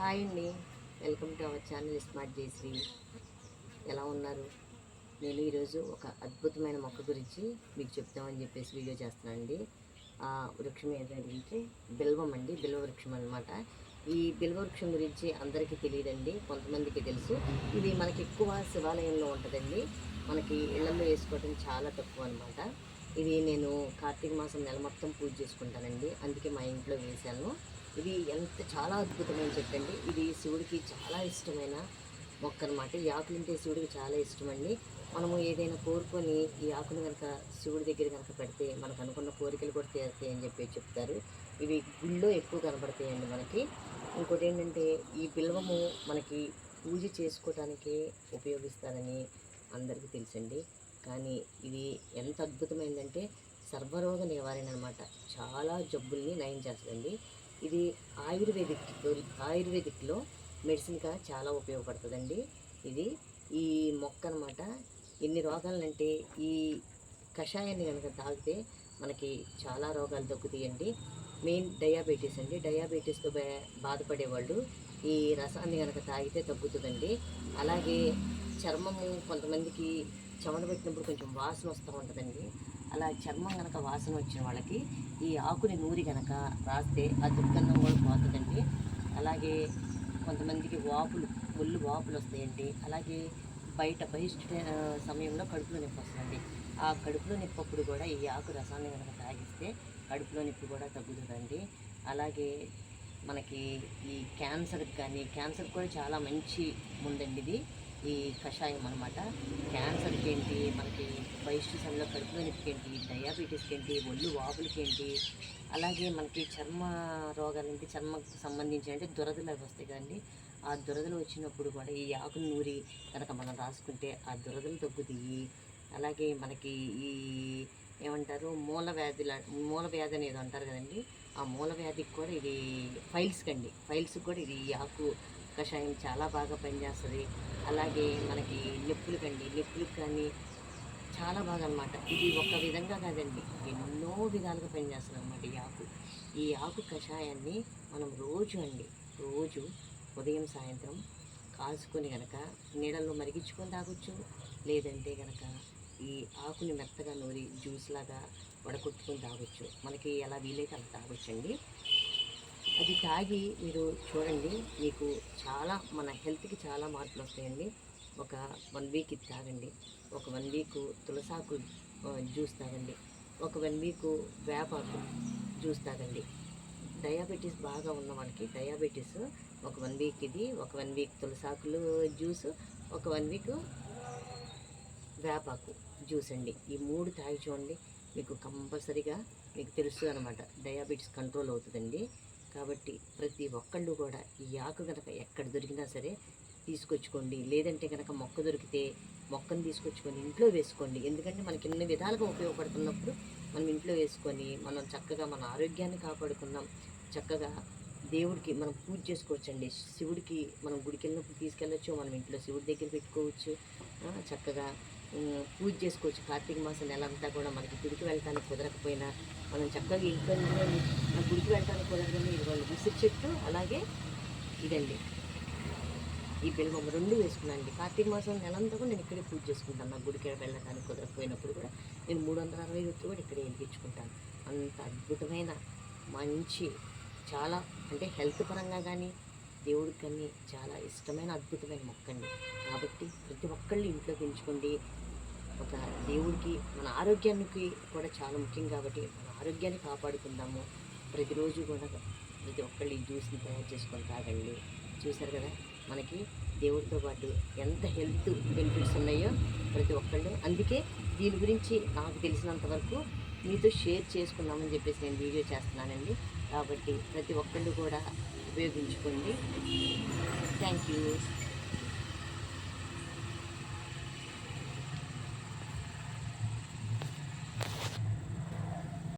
Hi అండి. Welcome to our channel smart Jayashree ఎలా ఉన్నారు? నేను ఈరోజు ఒక అద్భుతమైన మొక్క గురించి మీకు చెప్తామని చెప్పేసి వీడియో చేస్తున్నానండి. ఆ వృక్షం ఏంటంటే బిల్వం అండి బిల్వ వృక్షం అనమాట ఈ బిల్వ వృక్షం గురించి అందరికీ తెలియదండి కొంతమందికి తెలుసు. ఇది మనకి ఎక్కువ శివాలయంలో ఉంటుందండి. మనకి ఇళ్ళలో వేసుకోవడం చాలా తక్కువ అనమాట ఇది నేను కార్తీక మాసం నెల మొత్తం పూజ చేసుకుంటానండి. అందుకే మా ఇంట్లో వేశాను. ఇది ఎంత చాలా అద్భుతమైన చెట్టు అండి. ఇది శివుడికి చాలా ఇష్టమైన మొక్క అనమాట ఈ ఆకులు ఉంటే శివుడికి చాలా ఇష్టం అండి మనము ఏదైనా కోరుకొని ఈ ఆకులు కనుక శివుడి దగ్గర కనుక పెడితే మనకు అనుకున్న కోరికలు కూడా తీరుతాయి అని చెప్పి చెప్తారు. ఇవి గుళ్ళో ఎక్కువ కనపడతాయండి మనకి. ఇంకోటి ఏంటంటే ఈ బిల్వము మనకి పూజ చేసుకోవటానికి ఉపయోగిస్తారని అందరికీ తెలుసండి. కానీ ఇది ఎంత అద్భుతమైందంటే సర్వరోగ నివారణ అనమాట చాలా జబ్బుల్ని నయం చేస్తుందండి. ఇది ఆయుర్వేదిక్ ఆయుర్వేదిక్లో మెడిసిన్గా చాలా ఉపయోగపడుతుందండి. ఇది ఈ మొక్క అనమాట ఎన్ని రోగాలంటే ఈ కషాయాన్ని కనుక తాగితే మనకి చాలా రోగాలు తగ్గుతాయండి. మెయిన్ డయాబెటీస్ అండి. డయాబెటీస్తో బా బాధపడేవాళ్ళు ఈ రసాన్ని కనుక తాగితే తగ్గుతుందండి. అలాగే చర్మము కొంతమందికి చెమట పెట్టినప్పుడు కొంచెం వాసన వస్తూ ఉంటుందండి. అలా చర్మం కనుక వాసన వచ్చిన వాళ్ళకి ఈ ఆకుని నూరి కనుక రాస్తే ఆ దుర్గంధం కూడా పోతుందండి. అలాగే కొంతమందికి వాపులు ఒళ్ళు వాపులు వస్తాయండి. అలాగే బయట బహిష్ట సమయంలో కడుపులో నొప్పి వస్తుందండి. ఆ కడుపులో నొప్పప్పుడు కూడా ఈ ఆకు రసాన్ని కనుక తాగిస్తే కడుపులో నొప్పి కూడా తగ్గుతుందండి. అలాగే మనకి ఈ క్యాన్సర్కి కానీ క్యాన్సర్ కూడా చాలా మంచి ముందండి ఇది. ఈ కషాయం అనమాట క్యాన్సర్కి ఏంటి మనకి బహిష్ట సమయంలో కడుపులో నొప్పికి ఏంటి డయాబెటీస్కి ఏంటి ఒళ్ళు వాపులకి ఏంటి అలాగే మనకి చర్మ రోగాలంటే చర్మకు సంబంధించిన అంటే దురదలు అవి వస్తాయి కదండి. ఆ దురదలు వచ్చినప్పుడు కూడా ఈ ఆకులు నూరి కనుక మనం రాసుకుంటే ఆ దురదలు తగ్గుతాయి. అలాగే మనకి ఈ ఏమంటారు మూల వ్యాధి మూల వ్యాధి అనేది అంటారు కదండి. ఆ మూల వ్యాధికి కూడా ఇది ఫైల్స్కి అండి ఫైల్స్కి కూడా ఇది ఈ ఆకు కషాయం చాలా బాగా పనిచేస్తుంది. అలాగే మనకి నొప్పులకండి నొప్పులకు కానీ చాలా బాగా అనమాట ఇది ఒక విధంగా కాదండి ఎన్నో విధాలుగా పనిచేస్తుంది అనమాట ఈ ఆకు. ఈ ఆకు కషాయాన్ని మనం రోజు అండి రోజు ఉదయం సాయంత్రం కాల్చుకొని కనుక నీళ్ళల్లో మరిగించుకొని తాగొచ్చు. లేదంటే గనక ఈ ఆకుని మెత్తగా నూరి జ్యూస్ లాగా వడకొట్టుకొని తాగొచ్చు. మనకి ఎలా వీలైతే అలా తాగొచ్చండి. అది తాగి మీరు చూడండి మీకు చాలా మన హెల్త్కి చాలా మార్పులు వస్తాయండి ఒక వన్ వీక్ ఇది తాగండి ఒక వన్ వీక్ తులసాకు జ్యూస్ తాగండి ఒక వన్ వీక్ వేపాకు జ్యూస్ తాగండి. డయాబెటీస్ బాగా ఉన్న వాళ్ళకి డయాబెటీస్ ఒక వన్ వీక్ ఇది ఒక వన్ వీక్ తులసాకులు జ్యూస్ ఒక వన్ వీక్ వేపాకు జ్యూస్ అండి. ఈ మూడు తాగి చూడండి మీకు కంపల్సరీగా మీకు తెలుసు అనమాట. డయాబెటీస్ కంట్రోల్ అవుతుందండి. కాబట్టి ప్రతి ఒక్కళ్ళు కూడా ఈ ఆకు కనుక ఎక్కడ దొరికినా సరే తీసుకొచ్చుకోండి. లేదంటే కనుక మొక్క దొరికితే మొక్కను తీసుకొచ్చుకొని ఇంట్లో వేసుకోండి. ఎందుకంటే మనకి ఎన్ని విధాలుగా ఉపయోగపడుతున్నప్పుడు మనం ఇంట్లో వేసుకొని మనం చక్కగా మన ఆరోగ్యాన్ని కాపాడుకుందాం చక్కగా దేవుడికి మనం పూజ చేసుకోవచ్చండి. శివుడికి మనం గుడికి వెళ్ళినప్పుడు తీసుకెళ్ళొచ్చు. మనం ఇంట్లో శివుడి దగ్గర పెట్టుకోవచ్చు. చక్కగా పూజ చేసుకోవచ్చు. కార్తీక మాసం నెల అంతా కూడా మనకి గుడికి వెళ్ళటానికి కుదరకపోయినా మనం చక్కగా ఇబ్బంది గుడికి వెళ్ళటానికి కుదరదని వాళ్ళు ఉసిరి చెట్టు అలాగే ఇదండి. ఈ బిల్వం రెండు వేసుకున్నానండి. కార్తీక మాసం నెలంతా కూడా నేను ఇక్కడే పూజ చేసుకుంటాను. నా గుడికి వెళ్ళడానికి కుదరకపోయినప్పుడు కూడా నేను మూడు వందల అరవై రూపాయలు కూడా ఇక్కడే వెలిగించుకుంటాను అంత అద్భుతమైన మంచి చాలా అంటే హెల్త్ పరంగా కానీ దేవుడికి కానీ చాలా ఇష్టమైన అద్భుతమైన మొక్కండి. కాబట్టి ప్రతి ఒక్కళ్ళు ఇంట్లో పెంచుకోండి. ఒక దేవుడికి మన ఆరోగ్యానికి కూడా చాలా ముఖ్యం కాబట్టి మన ఆరోగ్యాన్ని కాపాడుకుందాము. ప్రతిరోజు కూడా ప్రతి ఒక్కళ్ళు ఈ జ్యూస్ని తయారు చేసుకొని తాగండి. చూసారు కదా మనకి దేవుడితో పాటు ఎంత హెల్త్ బెనిఫిట్స్ ఉన్నాయో ప్రతి ఒక్కళ్ళు. అందుకే దీని గురించి నాకు తెలిసినంత వరకు మీతో షేర్ చేసుకుందామని చెప్పేసి నేను వీడియో చేస్తున్నానండి. కాబట్టి ప్రతి ఒక్కళ్ళు కూడా ఉపయోగించుకోండి. Thank you